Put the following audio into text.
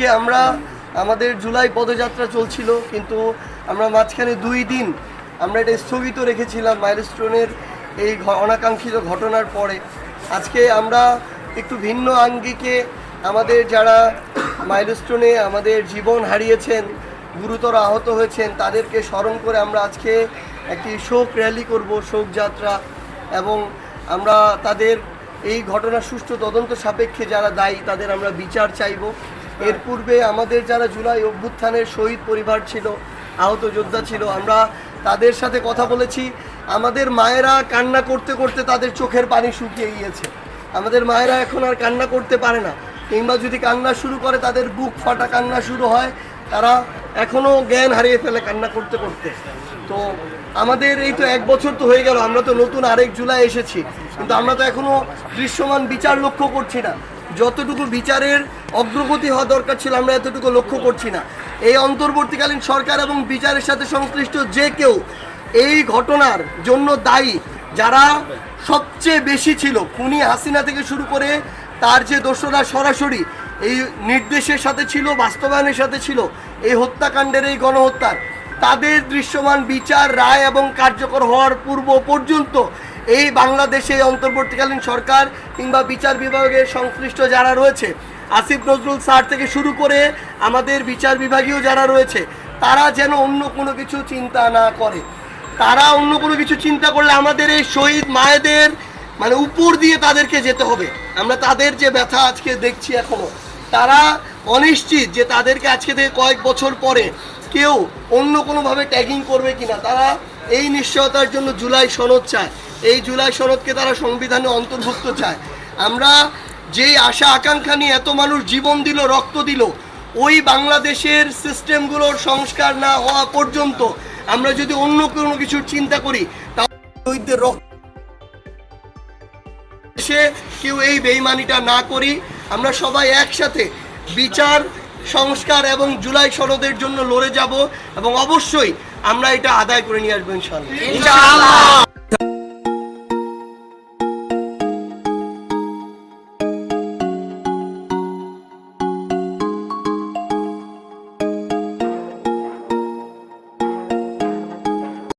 আজকে আমরা আমাদের জুলাই পদযাত্রা চলছিল, কিন্তু আমরা মাঝখানে দুই দিন আমরা এটা স্থগিত রেখেছিলাম মাইলস্টোনের এই অনাকাঙ্ক্ষিত ঘটনার পরে। আজকে আমরা একটু ভিন্ন আঙ্গিকে আমাদের যারা মাইলস্টোনে আমাদের জীবন হারিয়েছেন, গুরুতর আহত হয়েছেন, তাদেরকে স্মরণ করে আমরা আজকে একটি শোক র্যালি করব, শোক যাত্রা। এবং আমরা তাদের এই ঘটনার সুষ্ঠু তদন্ত সাপেক্ষে যারা দায়ী, তাদের আমরা বিচার চাইব। এর পূর্বে আমাদের যারা জুলাই অভ্যুত্থানের শহীদ পরিবার ছিল, আহত যোদ্ধা ছিল, আমরা তাদের সাথে কথা বলেছি। আমাদের মায়েরা কান্না করতে করতে তাদের চোখের পানি শুকিয়ে গিয়েছে। আমাদের মায়েরা এখন আর কান্না করতে পারে না। কিংবা যদি কান্না শুরু করে, তাদের বুক ফাটা কান্না শুরু হয়, তারা এখনও জ্ঞান হারিয়ে ফেলে কান্না করতে করতে। তো আমাদের এই তো এক বছর তো হয়ে গেল, আমরা তো নতুন আরেক জুলাই এসেছি। কিন্তু আমরা তো এখনও দৃশ্যমান বিচার লক্ষ্য করছি না। যতটুকু বিচারের অগ্রগতি হওয়া দরকার ছিল, আমরা এতটুকু লক্ষ্য করছি না। এই অন্তর্বর্তীকালীন সরকার এবং বিচারের সাথে সংশ্লিষ্ট যে কেউ এই ঘটনার জন্য দায়ী, যারা সবচেয়ে বেশি ছিল, খুনি হাসিনা থেকে শুরু করে তার যে দোষরা সরাসরি এই নির্দেশের সাথে ছিল, বাস্তবায়নের সাথে ছিল, এই হত্যাকাণ্ডের এই গণহত্যার তাদের দৃশ্যমান বিচার, রায় এবং কার্যকর হওয়ার পূর্ব পর্যন্ত এই বাংলাদেশে অন্তর্বর্তীকালীন সরকার কিংবা বিচার বিভাগের সংশ্লিষ্ট যারা রয়েছে, আসিফ নজরুল স্যার থেকে শুরু করে আমাদের বিচার বিভাগীয় যারা রয়েছে, তারা যেন অন্য কোনো কিছু চিন্তা না করে। তারা অন্য কোনো কিছু চিন্তা করলে আমাদের এই শহীদ মায়েদের মানে উপর দিয়ে তাদেরকে যেতে হবে। আমরা তাদের যে ব্যথা আজকে দেখছি এখনও, তারা অনিশ্চিত যে তাদেরকে আজকে থেকে কয়েক বছর পরে কেউ অন্য কোনোভাবে ট্যাগিং করবে কিনা, তারা এই নিশ্চয়তার জন্য জুলাই সনদ চায়। এই জুলাই সনদকে তারা সংবিধানে অন্তর্ভুক্ত চায়। আমরা যেই আশা আকাঙ্ক্ষা নিয়ে এত মানুষ জীবন দিল, রক্ত দিল, ওই বাংলাদেশের সিস্টেমগুলোর সংস্কার না হওয়া পর্যন্ত আমরা যদি অন্য কোনো কিছুর চিন্তা করি, তাহলে রক্ত কেউ এই বেইমানিটা না করি। আমরা সবাই একসাথে বিচার সংস্কার এবং জুলাই সনদের জন্য লড়ে যাব এবং অবশ্যই আমরা এটা আদায় করে নিয়ে আসব ইনশাল্লাহ